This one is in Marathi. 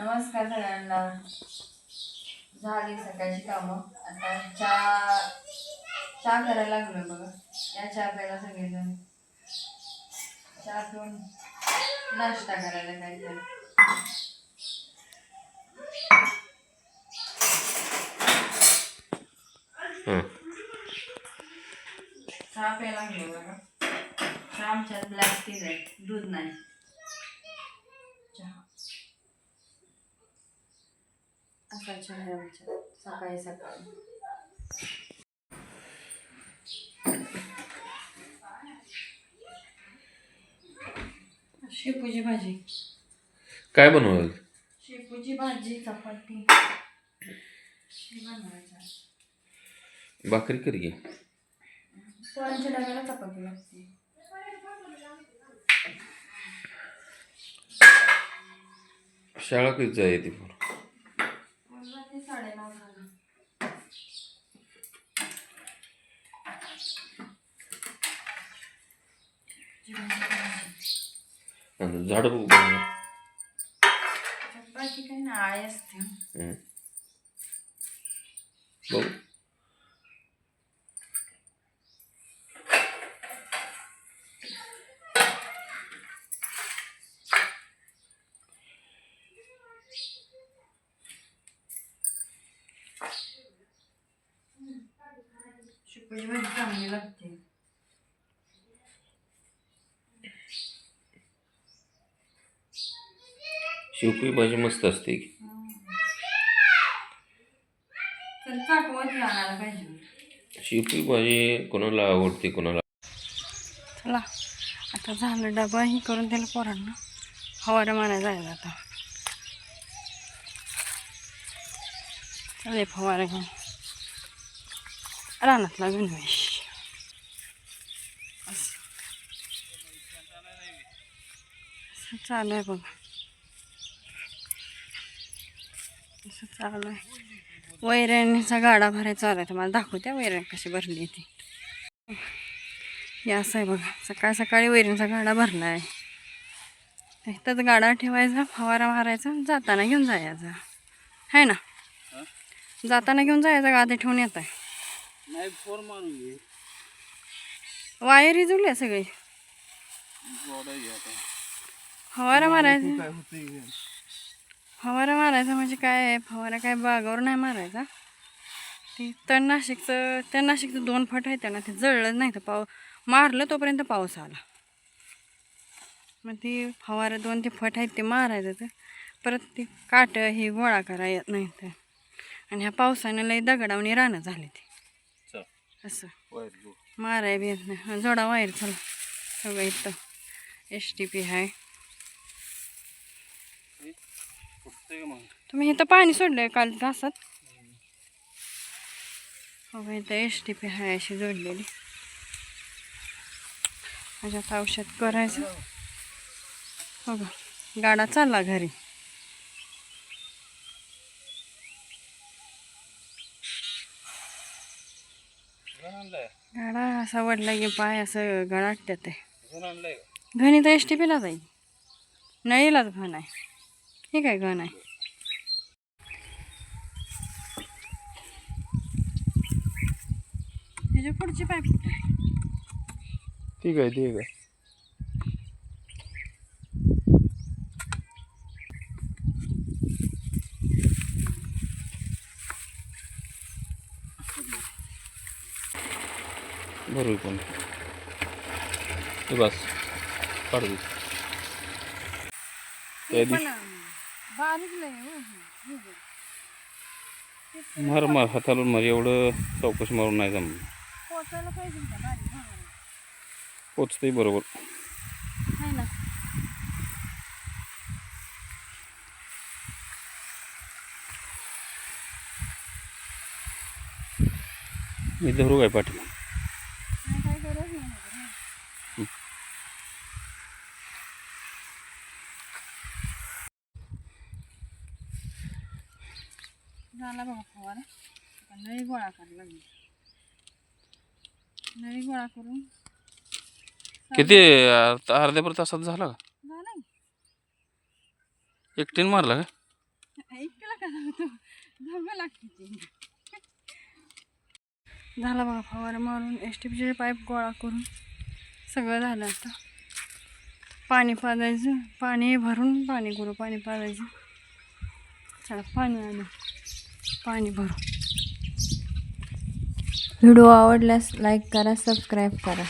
नमस्कार सगळ्यांना. झाली सकाळची कामं. आता चहा चहा करायला लागलो बघा. या चहा प्यायला सगळेजण. चहा पिऊन नाश्ता करायला काहीतरी हं. चहा प्यायला लागलो बघा. चहा आमच्यात ब्लॅक टीज आहे. दूध नाही. चहा. असा चहा आहे आमच्या सकाळी सकाळी. शेपूची भाजी. काय बनवलं? शेपूची भाजी चपाती. भाकरी कर घे पोरांच्या डब्याला चपाती लागते. शाळा कधी जाय ती पोर मला ते साडेनऊ झालं आणि झाड बघ. चपाती काही ना आळी असते. बघू शेपूची भाजी चांगली लागते शेवकी भाजी मस्त असते. की भाजी कोणाला आवडते कोणाला? चला आता झालं डबा ही करून त्याला पोरांना हवारा मारायला जायला आता. चालेल फवारा घेऊन. रानातला गणवेश. चालू आहे बघा. असं चालू आहे वैरणीचा गाडा भरायचा चालू आहे तुम्हाला दाखवत्या वैरण कशी भरली ती. हे असं आहे बघा. सकाळ सकाळी वैरणीचा गाडा भरला आहे इथंच गाडा ठेवायचा फवारा मारायचा जाताना घेऊन जायचा. आहे ना? जाताना घेऊन जायचा गाडी ठेवून येत आहे वायर जुळले सगळी. फवारा मारायचा. फवारा मारायचा म्हणजे काय? आहे फवारा काय बागावर नाही मारायचा. ते तणनाशिकचं तणनाशिकचं दोन फट आहे त्यांना. ते जळलं नाही तर पाव मारलं तोपर्यंत पाऊस आला. मग ती फवारा दोन ते फट आहेत ते मारायचं तर परत ते काट हे गोळा करा येत नाही तर. आणि ह्या पावसानं लई दगडावणी रानं झाली ती. असं. माराय बी येत नाही. जोडा वायर चला. सगळं इथं एस टी पी आहे फुटते का मग तुम्ही इथं पाणी सोडलंय काल तासात हो का, इथं एस टी पी आहे अशी जोडलेली. ह्याच्यात औषध करायचं. हो का गाडा चालला घरी. गाडा असा वडला की पाय असं गळाटत्यात आहे घणी तर एस टी पीला जाईल. नळीलाच घन आहे. हे काय घन आहे? ह्याच्या पुढची पाय ठीक आहे ठीक आहे. बरोबर पण. बस काढ दे. त्या दिवशी बारीक. मार मार हाताला मार एवढं चौकशी मारून नाही जम पोचायला पाहिजे. पोचतंय बरोबर ना मी धरू काय पाठी नाही काय गरज नाही ना. झाला बघा फवारा. आता नळी गोळा करायला लागली. नळी गोळा करून किती अर्ध्या अर्ध्याभर तासात झाला का? झाला एकटीन मारला का? लागते ती. झाला बघा फवारा मारून एस टी पीचे पाईप गोळा करून सगळं झालं आता. पाणी पाजायचं पाणी भरून पाणी करू पाणी पाजायचं. चला पाणी आणू. पाणी भरू. व्हिडिओ आवडल्यास लाईक करा सबस्क्राईब करा.